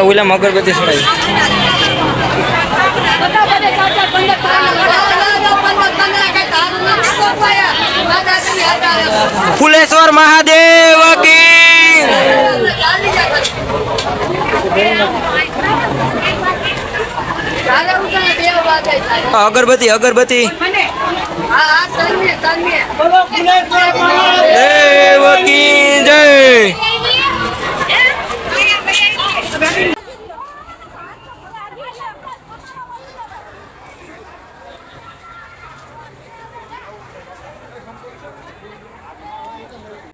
ઓલામાં અગરબત્તી સળાવી ફુલેશ્વર મહાદેવ કી અગરબત્તી અગરબત્તી. દેવ કી જય.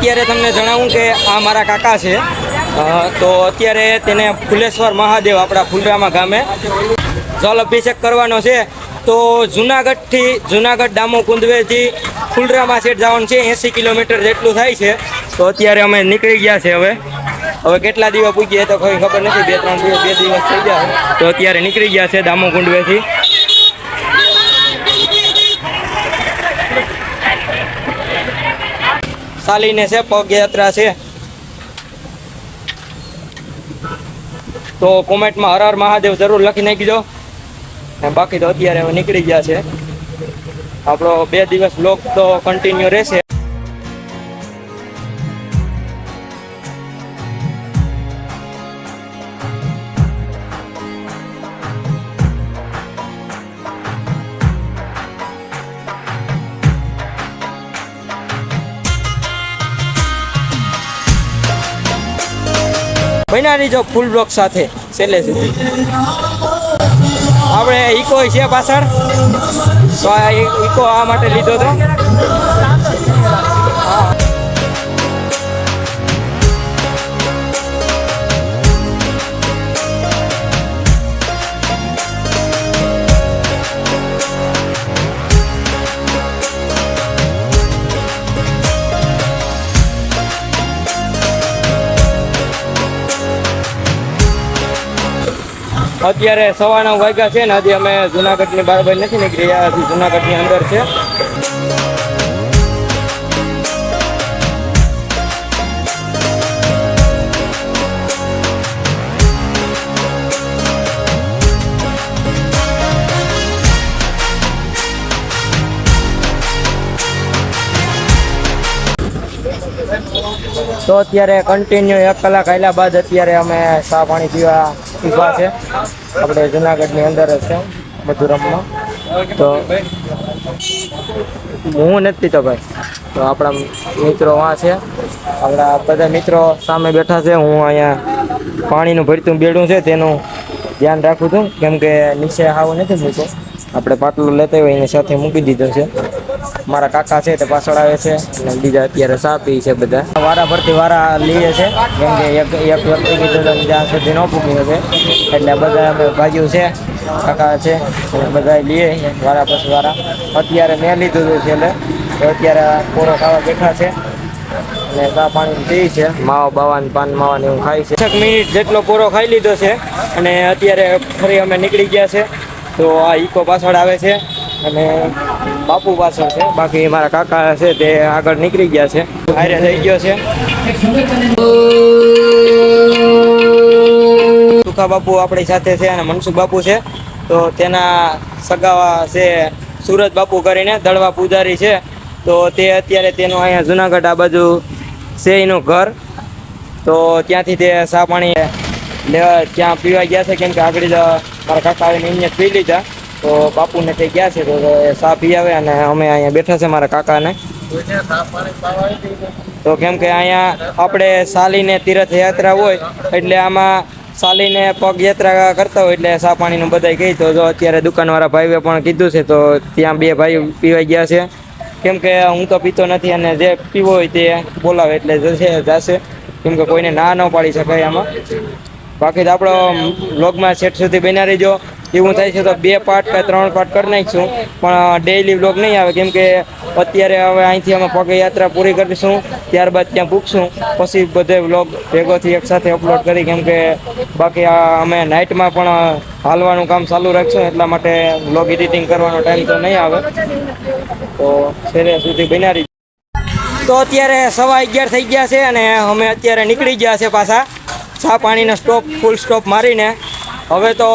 અત્યારે તમને જણાવું કે આ મારા કાકા છે. તો અત્યારે તેને ફુલેશ્વર મહાદેવ આપણા ફુલરામા ગામે જલ અભિષેક કરવાનો છે. તો જુનાગઢથી જુનાગઢ દામો કુંદવેથી ફુલરામા સેટ જવાનું છે. એંસી કિલોમીટર જેટલું થાય છે. તો અત્યારે અમે નીકળી ગયા છે હવે. હવે કેટલા દિવસ પૂગીએ તો કોઈ ખબર નથી. બે, ત્રણ દિવસ, બે દિવસ થઈ ગયા તો અત્યારે નીકળી ગયા છે દામો કુંડવેથી ચાલીને છે પગયાત્રા છે. તો કોમેન્ટમાં હર હર મહાદેવ જરૂર લખી નાખીજો. બાકી તો અત્યારે નીકળી ગયા છે. આપણો બે દિવસ બ્લોગ તો કન્ટિન્યુ રહેશે. બન્યા રહીજો ફૂલ બ્લોક સાથે છેલ્લે સુધી આપણે ઈકો છે પાછળ. તો ઇકો આ માટે લીધો હતો અત્યારે સવા નવ વાગ્યા છે ને હજી અમે જુનાગઢની બહાર નથી નીકળી રહ્યા હજી જુનાગઢની અંદર છે. તો અત્યારે કન્ટિન્યુ એક કલાક આયલા બાદ અત્યારે અમે ચા પાણી પીવા ઊભા છે. આપણે જુનાગઢની અંદર જ છે, મધુરમમાં. તો હું નથી તો ભાઈ, તો આપણા મિત્રો વાં છે. આપણા બધા મિત્રો સામે બેઠા છે, હું અહીંયા પાણીનું ભરતું બેડું છે, તેનું ધ્યાન રાખું છું. કેમ કે નીચે આવું નથી મૂકો આપણે પાટલું લેતા હોય એની સાથે મૂકી દીધો છે. મારા કાકા છે તે પાછળ આવે છે. અને બીજા અત્યારે સાપી છે બધા. વારા ભરતી વારા લઈએ છે. કેમ કે એક એક વ્યક્તિ કીધું જ્યાં સુધી ન પૂકી શકે. એટલે બધા અમે ભાઈઓ છે, કાકા છે બધા લઈએ વારા પછી વારા. અત્યારે મેં લીધું હતું છેલ્લે. અત્યારે પૂરો ખાવા બેઠા છે. અને ચા પાણી પી છે. માવા બાવા પાન માવા ને એવું ખાય છે. એક મિનિટ જેટલો પૂરો ખાઈ લીધો છે. અને અત્યારે ફરી અમે નીકળી ગયા છે. તો આ ઈકો પાછળ આવે છે. અને બાપુ પાછળ છે. બાકી મારા કાકા છે તે આગળ નીકળી ગયા છે. હારે થઈ ગયો છે. સુખા બાપુ આપણી સાથે છે અને મનસુખ બાપુ છે. તો તેના સગાવા છે સુરત બાપુ કરીને દળવા પૂજારી છે. તો તે અત્યારે તેનું અહીંયા જુનાગઢ આ બાજુ છે એનું ઘર. તો ત્યાંથી તે સા પાણી લેવા ત્યાં પીવા ગયા છે. કેમ કે આગળ મારા કાકા આવીને અહીંયા પી લીધા. તો બાપુને તે ગયા છે, તો પી આવે અને અમે અહીંયા બેઠા છે મારા કાકાને. તો કેમ કે અહીંયા આપણે સાલીને તીર્થયાત્રા હોય, એટલે આમાં સાલીને પગયાત્રા કરતા હોય, એટલે સા પાણીનું બધાય કહી તો અત્યારે દુકાનવાળા ભાઈએ પણ કીધું છે, તો ત્યાં બે ભાઈ પીવાઈ ગયા છે. કેમ કે હું તો પીતો નથી અને જે પીવો હોય તે બોલાવે એટલે જશે જશે. કેમ કે કોઈને ના ન પાડી શકાય આમાં. બાકી તો આપણો વ્લોગમાં સેટ સુધી બન્યા રહીજો. એવું થાય છે તો બે પાર્ટ કે ત્રણ પાર્ટ કરી નાખીશું. પણ ડેઈલી વ્લોગ નહીં આવે, કેમ કે અત્યારે હવે અહીંથી અમે પગયાત્રા પૂરી કરીશું. ત્યારબાદ ત્યાં પૂછશું પછી બધે વ્લોગ ભેગોથી એકસાથે અપલોડ કરી, કેમ કે બાકી અમે નાઇટમાં પણ હાલવાનું કામ ચાલુ રાખશું. એટલા માટે વ્લોગ એડિટિંગ કરવાનો ટાઈમ તો નહીં આવે. તો છેલ્લે સુધી બન્યા તો અત્યારે સવા અગિયાર થઈ ગયા છે અને અમે અત્યારે નીકળી ગયા છે પાછા. ચા પાણીનો સ્ટોપ ફૂલ સ્ટોપ મારીને, હવે તો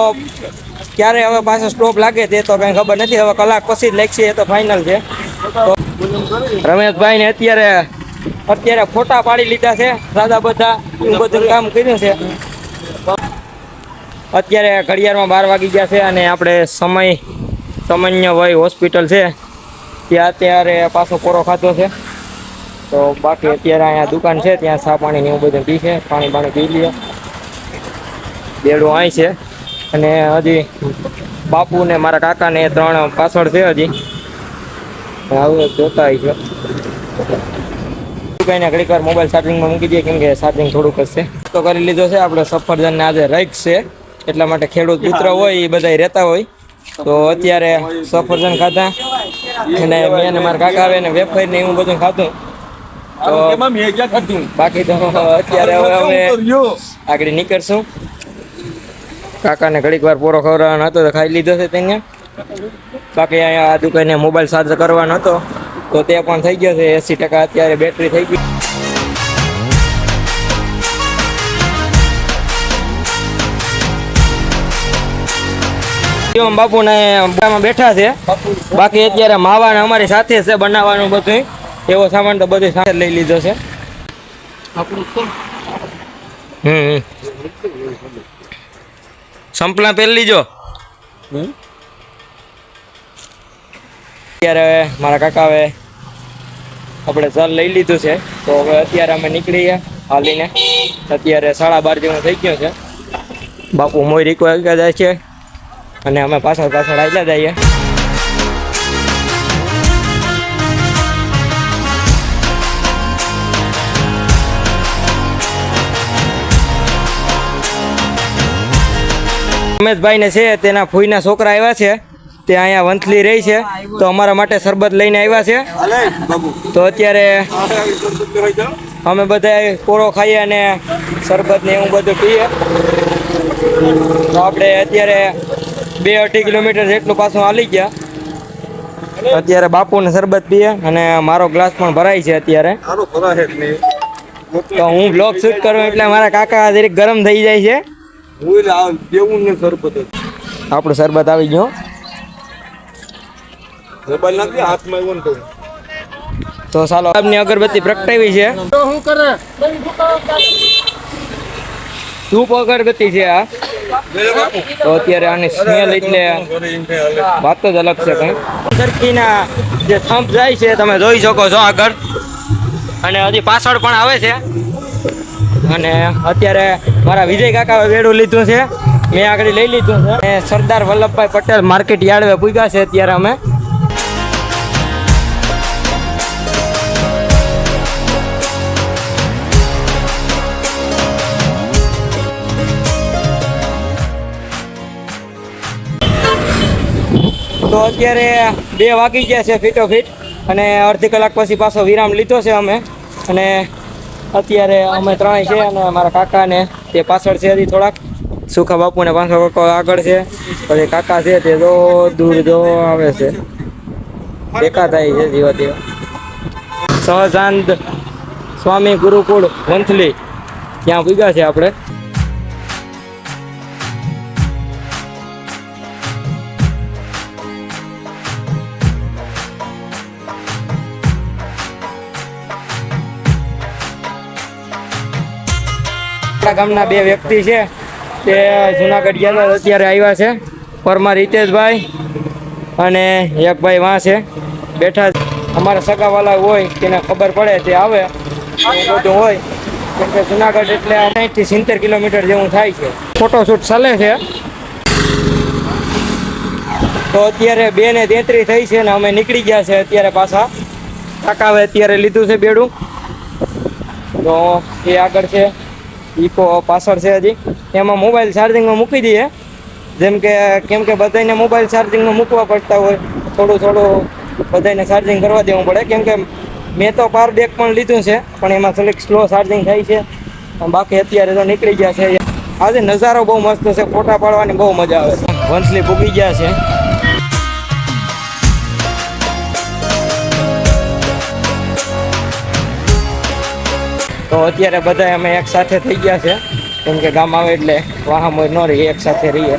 ક્યારે હવે પાછો સ્ટોપ લાગે તે તો કંઈ ખબર નથી. હવે કલાક પછી જ લેખશે એ તો ફાઇનલ છે. તો રમેશભાઈને અત્યારે અત્યારે ફોટા પાડી લીધા છે, દાદા બધા બધું કામ કર્યું છે. અત્યારે ઘડિયાળમાં બાર વાગી ગયા છે અને આપણે સમય સામાન્ય વય હોસ્પિટલ છે. ત્યાં અત્યારે પાછો કોરો ખાધો છે. તો બાકી અત્યારે અહીંયા દુકાન છે, ત્યાં સા પાણી ને એવું બધું પી છે, પાણી પાણી પી લઈએ બેડું અહીં છે. અને હજી બાપુ ને મારા કાકા ને ત્રણ પાછળ છે હજી. આવું જોતા છે. કઈ ને ઘડીક વાર મોબાઈલ ચાર્જિંગમાં મૂકી દઈએ, કેમ કે ચાર્જિંગ થોડુંક જ તો કરી લીધો છે, આપણે સફરજન ને આજે રાઈક છે. એટલા માટે ખેડૂત મિત્ર હોય એ બધા રહેતા હોય. તો અત્યારે સફરજન ખાધા. અને મેં મારા કાકા આવે ને વેફર ને એવું બધું ખાધું. તો બાકી તો અત્યારે હવે અમે આગળ નીકળશું. કાકાને ઘડીક વાર પોરો ખવડાવવાનો હતો તો ખાઈ લીધો છે તેને. બાકી અહીંયા આ દુકાને મોબાઈલ ચાર્જ કરવાનો હતો. તો તે પણ થઈ ગયો છે. એસી ટકા અત્યારે બેટરી થઈ ગઈ બાપુ ને બેઠા છે. બાકી અત્યારે માવા ને અમારી સાથે છે બનાવવાનું બધું એવો સામાન તો બધું સાથે લઈ લીધો છે. હમ હમ. સંપલા પહેરી લીજો. અત્યારે મારા કાકાએ આપણે સર લઈ લીધું છે. તો હવે અત્યારે અમે નીકળીએ હાલીને. અત્યારે સાડા બાર જેવું થઈ ગયું છે. બાપુ મોય રીકો જાય છે. અને અમે પાછળ પાછળ આવ્યા જઈએ. રમેશભાઈ ને છે તેના ફૂઈના છોકરા આવ્યા છે તે અહીંયા વંથલી રહી છે તો અમારા માટે શરબત લઈને આવ્યા છે. તો અત્યારે અમે બધા કોરો ખાઈએ અને શરબત ને એવું બધું પીએ. તો આપણે અત્યારે બે અઢી કિલોમીટર જેટલું પાછું હાલી ગયા. અત્યારે બાપુને શરબત પીએ અને મારો ગ્લાસ પણ ભરાય છે અત્યારે. તો હું બ્લોગ શૂટ કરું એટલે મારા કાકા જરીક ગરમ થઈ જાય છે. આપણું શરબત આવી ગયો. તો. ચાલો આપની અગરબત્તી પ્રગટાવી છે. ધૂપ અગરબત્તી છે આ. તો અત્યારે આની સ્મેલ એટલે વાત જ અલગ છે કંઈ સરખીના જે થંપ જાય છે તમે જોઈ શકો છો આગળ. અને હજી પાછળ પણ આવે છે. અને અત્યારે મારા વિજય કાકા વેડું લીધું છે. મેં આગળ લઈ લીધું છે. અને સરદાર વલ્લભભાઈ પટેલ માર્કેટ યાર્ડે પૂગ્યા છે અત્યારે અમે. તો અત્યારે બે વાગી ગયા છે ફીટો ફીટ અને અડધી કલાક પછી પાછો વિરામ લીધો છે અમે. અને અત્યારે અમે ત્રણેય છે અને મારા કાકાને, તે પાછળ છે હજી થોડાક. સુખા બાપુને પાંચસો કાકો આગળ છે. પછી કાકા છે, તે જો દૂર જો આવે છે. દેખાતા છે જીવા તેવા. સહજાનંદ સ્વામી ગુરુકુળ વંથલી. ત્યાં ભૂગ્યા છે આપણે. આપણા ગામના બે વ્યક્તિ છે. તે જુનાગઢ ગયા અત્યારે આવ્યા છે. પરમા રીતેશભાઈ અને એક ભાઈ વાં છે. બેઠા અમારા સગાવાલા હોય તેને ખબર પડે તે આવે. બધું હોય. કેમ કે જુનાગઢ એટલે સાઠથી સિત્તેર કિલોમીટર જેવું થાય છે. ફોટોશૂટ ચાલે છે. તો અત્યારે બે ને તેત્રીસ થઈ છે ને અમે નીકળી ગયા છે અત્યારે પાછા. કાકાવે અત્યારે લીધું છે બેડું. તો એ આગળ છે. ઈકો પાછળ છે હજી. એમાં મોબાઈલ ચાર્જિંગમાં મૂકી દઈએ. જેમ કે, કેમ કે બધાને મોબાઈલ ચાર્જિંગમાં મૂકવા પડતા હોય, થોડું થોડું બધાને ચાર્જિંગ કરવા દેવું પડે. કેમ કે મેં તો પાર બેક પણ લીધું છે, પણ એમાં થોડીક સ્લો ચાર્જિંગ થાય છે. બાકી અત્યારે તો નીકળી ગયા છે. આજે નજારો બહુ મસ્ત છે, ફોટા પાડવાની બહુ મજા આવે છે. વંથલી ભૂગી ગયા છે. તો અત્યારે બધા અમે એક સાથે થઈ ગયા છે. કેમ કે ગામ આવે એટલે વાહમ ન રહીએ એક સાથે રહીએ.